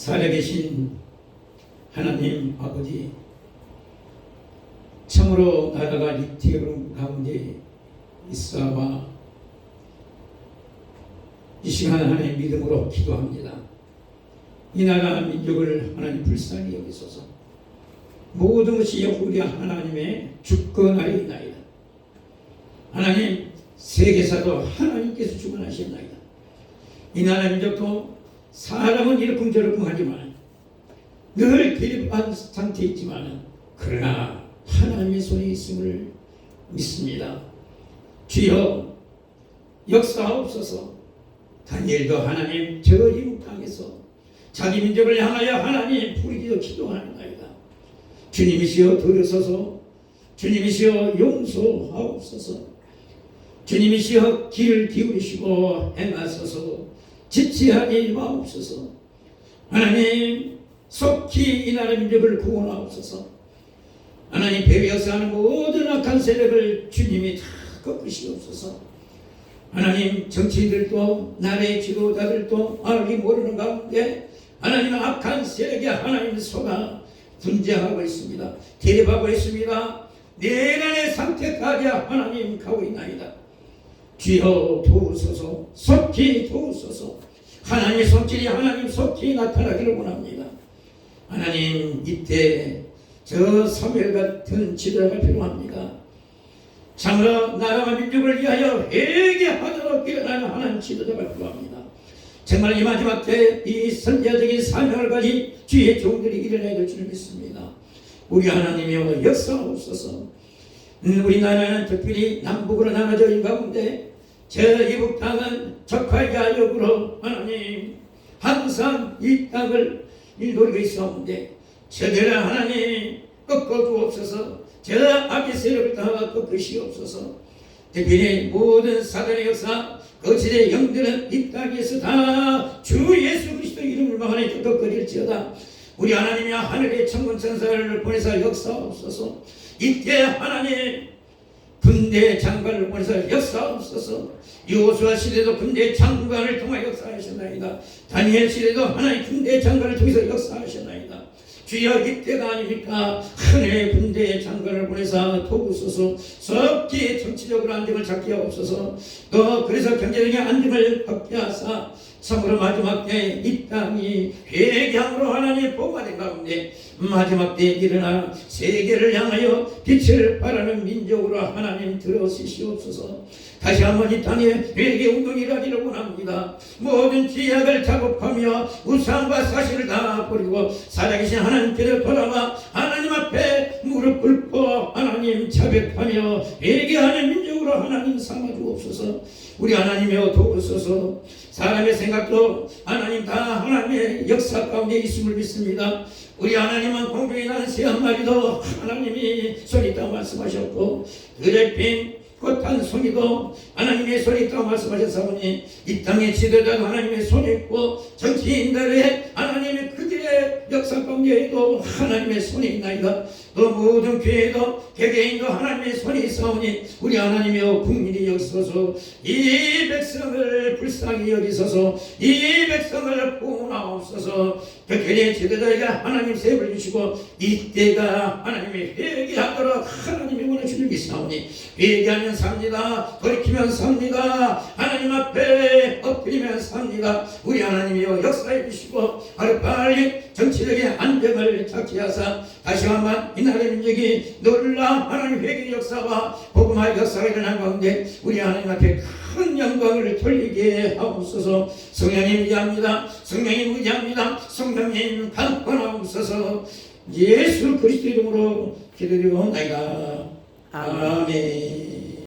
살아계신 하나님 아버지 참으로 나라가 리티움 가운데 있어와 이 시간 하나님 믿음으로 기도합니다. 이 나라 민족을 하나님 불쌍히 여기소서 모든 것이 우리 하나님의 주권하였나이다. 하나님 세계사도 하나님께서 주관하셨나이다. 이 나라 민족도 사람은 이러쿵저러쿵 하지만 늘 괴립한 상태에 있지만 그러나 하나님의 손에 있음을 믿습니다. 주여 역사하옵소서 다니엘도 하나님 저 이국 땅에서 자기 민족을 향하여 하나님 부르기도 기도하는 나이다. 주님이시여 들으소서 주님이시여 용서하옵소서 주님이시여 길을 기울이시고 행하소서 지체하지 마옵소서. 하나님 속히 이 나라 민족을 구원하옵소서. 하나님 배배역사하는 모든 악한 세력을 주님이 다 꺾으시옵소서. 하나님 정치인들도 나라의 지도자들도 알기 모르는 가운데 하나님 악한 세력이 하나님 속아 분쟁하고 있습니다. 대립하고 있습니다. 내란의 상태까지 하나님 가고 있나이다 주여 도우소서 속히 도우소서. 하나님의 손길이 하나님 속히 나타나기를 원합니다. 하나님 이때 저 사무엘 같은 지도자가 필요합니다. 참으로 나라와 민족을 위하여 회개하도록 일어나는 하나님 지도자가 필요합니다. 정말 이 마지막 때 이 선제적인 사명을 가진 주의 종들이 일어나야 될 줄 믿습니다. 우리 하나님이여 역사하옵소서. 음, 우리나라는 특별히 남북으로 나눠져 있는 가운데 저 이북 땅은 적화의 야력으로 하나님 항상 이 땅을 노리고 있었는데 저들을 하나님 꺾어주옵소서 저 악의 세력을 다 꺾으시옵소서. 특별히 모든 사단의 역사 거칠의 영들은 이 땅에서 다 주 예수 그리스도 이름을 하나님 꺾어질지어다 우리 하나님이 하늘의 천군 천사를 보내서 역사옵소서. 이때 하나님 군대 장관을 보내서 역사옵소서. 요수아 시대도 군대 장관을 통하여 역사하셨나이다. 다니엘 시대도 하나님 군대 장관을 통해서 역사하셨나이다 주여 이때가 아닙니까 하늘의 군대 장관을 보내서 도우소서 섭기 정치적으로 안정을 잡게 하옵소서 또 그래서 경제적인 안정을 받게 하사 참으로 마지막 때이 땅이 회개함으로 하나님 복받은 가운데 마지막 때 일어나 세계를 향하여 빛을 발하는 민족으로 하나님 들어주시옵소서. 다시 한번 이 땅에 회개 운동이 일어나기를 원합니다. 모든 지약을 작업하며 우상과 사실을 다 버리고 살아계신 하나님께로 돌아와 하나님 앞에 무릎 꿇고 하나님 자백하며 회개하는 민족으로 하나님 삼아주옵소서 우리 하나님여 도우소서 사람의 생각도 하나님 다 하나님의 역사 가운데 있음을 믿습니다. 우리 하나님은 공중에 나는 새한 마리도 하나님이 손이 있다고 말씀하셨고 들에 핀 꽃한 송이도 하나님의 손이 있다고 말씀하셨사오니 이 땅의 지도자도 하나님의 손이 있고 정치인들의 하나님의 그들 의 역사 가운데에도 하나님의 손이 있나이다. 또 모든 교회도 개개인도 하나님의 손이 있사오니 우리 하나님이여 국민이 여기서서 이 백성을 불쌍히 여기소서 이 백성을 구원하옵소서. 특별히 지도자에게 하나님 세을 주시고 이때가 하나님의 회개하도록 하나님이 원하시는 믿사오니 회개하면 삽니다. 돌이키면 삽니다. 하나님 앞에 엎드리면 삽니다. 우리 하나님이여 역사해 주시고 하루 빨리 정치적인 안정을 찾게 하사 다시 한번 이 나라의 민족이 놀라 하나님 회개의 역사와 복음화의 역사가 일어난 가운데 우리 하나님 앞에 큰 영광을 돌리게 하옵소서. 성령님 위합니다. 성령님 위합니다. 성령님 강권하옵소서. 예수 그리스도 이름으로 기도드리옵나이다 아멘